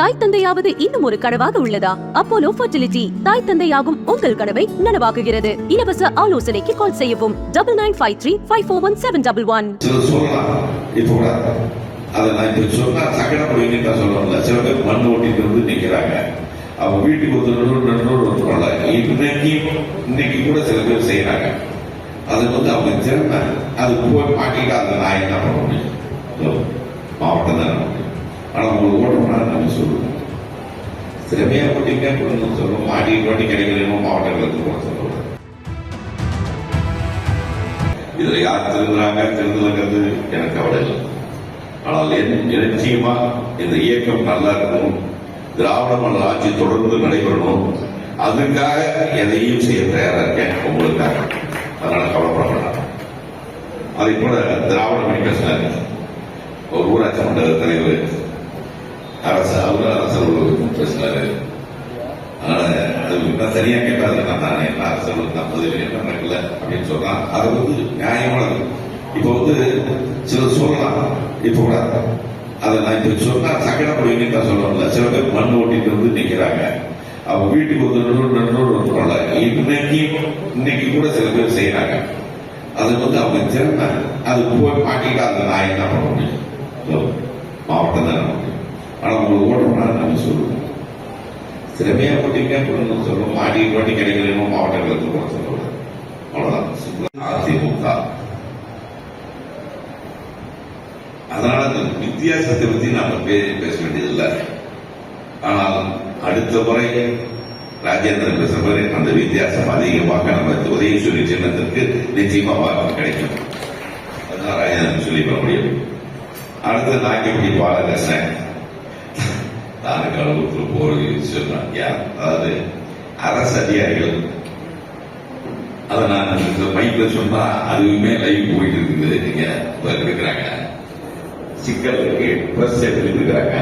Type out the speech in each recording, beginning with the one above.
தாய் தந்தையாவது இன்னும் ஒரு கனவாக உள்ளதா? அப்போலோ ஃபர்டிலிட்டி தாய் தந்தையாகும் உங்கள் கனவை நனவாக்குகிறது. இலவச ஆலோசனைக்கு கால் செய்யவும். Double nine five three five four one seven double one இப்போ கூட அதை நான் இப்போ சங்கடப்படுவீங்கன்னு சில பேர் மண் ஓட்டிட்டு வந்து நிற்கிறாங்க அவங்க வீட்டுக்கு இன்னைக்கு இன்னைக்கு கூட சில பேர் வந்து அவங்க திறமை. அது போய் அதை நான் என்ன பண்ண முடியும்? மாவட்டம் தான் ஆனால் உங்களுக்கு ஓட்டணும்னா நம்ம சொல்லுவோம். திறமையாக போட்டிங்க கொடுங்க சொல்லுவோம். மாடி போட்டி கிடைக்கணும் மாவட்டங்களுக்கு போட சொல்லுவோம். இதில் யார் திருந்துறாங்க திருந்தலங்கிறது எனக்கு கவலை இல்லை. ஆனால் என் நிச்சயமாக இந்த இயக்கம் நல்லா இருக்கணும். திராவிட மண்டல ஆட்சி தொடர்ந்து நடைபெறணும். அதுக்காக எதையும் செய்ய தயாரா இருக்கேன் உங்களுக்காக. அதனால கவலைப்பட வேண்டாம். அதே போல திராவிட மணி பேசினார். ஒரு ஊராட்சி மன்ற தலைவர். அரசு அவரு அரசு பேசினாரு அதனால அது நான் சரியா கேட்டாது நான் தானே என்ன அரசு நான் பதில் என்ன நடக்கல அப்படின்னு சொல்றான் அது வந்து நியாயமானது இப்போ வந்து சில சொல்லலாம். இப்போ கூட அதை நான் இப்போ சொன்னா சங்கடப்படுவீங்கன்னு தான் சொல்லல சில பேர் மண் ஓட்டிட்டு வந்து நிற்கிறாங்க அவங்க வீட்டுக்கு ஒரு நடுவர் நடுவர் வந்துருவாங்க இன்னைக்கு இன்னைக்கு கூட சில பேர் செய்யறாங்க அது வந்து அவங்க திறமை. அது போய் மாட்டிட்டு அதை நான் என்ன பண்ண முடியும்? மாவட்டம் தான் பண்ண முடியும் ஆனால் அவங்க ஓட்டணும்னா நம்ம சொல்லுவோம். திறமையா போட்டிங்க கொடுங்க சொல்லுவோம். மாடி போட்டி கிடைக்கணும் மாவட்டங்களுக்கு போட சொல்லுவோம். அவ்வளவுதான். அதிமுக. அதனால அந்த வித்தியாசத்தை பத்தி நாம பே- பேச வேண்டியதில்லை. ஆனால் அடுத்த முறை ராஜேந்திரன் பேசுற மாதிரி அந்த வித்தியாசம் அதிகமாக நம்ம உதயசூரிய சின்னத்திற்கு நிச்சயமா வாக்கு கிடைக்கும். அதுதான் ராஜேந்திரன் சொல்லி பண்ண முடியும். அடுத்து நாய்க்குடி பாலகிருஷ்ணன். தானுக்கு அளவுக்கு போறது சொன்னான் யார்? அதாவது அரசு அதிகாரிகள். அதை நான் இந்த மைக்ல சொன்னா அதுவுமே லைவ் போயிட்டு இருக்குது. நீங்க இருக்கிறாங்க சிக்கல் இருக்கு. பிரஸ் எடுத்துருக்கிறாங்க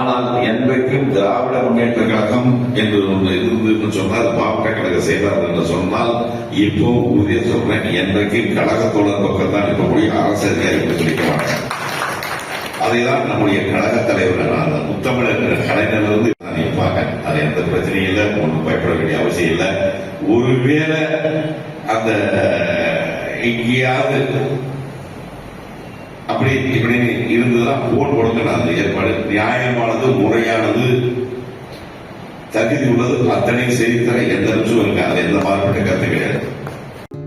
ஆனால் என்றைக்கும் திராவிட முன்னேற்ற கழகம் என்று ஒன்று இருந்ததுன்னு சொன்னால் அது மாவட்ட கழக செயலாளர் என்று சொன்னால் இப்போ உறுதியா சொல்றேன். என்றைக்கும் கழகத்தோட பக்கம் தான் இருக்கக்கூடிய அரசு அதிகாரிகள் சொல்லிக்க மாட்டேன் அதைதான் நம்முடைய கழகத் தலைவர் அந்த முத்தமிழ் என்ற கலைஞர் வந்து நான் அது எந்த பிரச்சனையும் இல்லை ஒன்றும் பயப்பட வேண்டிய அவசியம் இல்லை. ஒருவேளை அந்த எங்கேயாவது அப்படி இப்படின்னு இருந்துதான் போன் கொடுக்கணும். அந்த ஏற்பாடு நியாயமானது முறையானது தகுதி உள்ளது. அத்தனை செய்தித்தர எந்த நிமிஷம் இருக்காது. அது எந்த மாறுபட்ட கருத்து கிடையாது.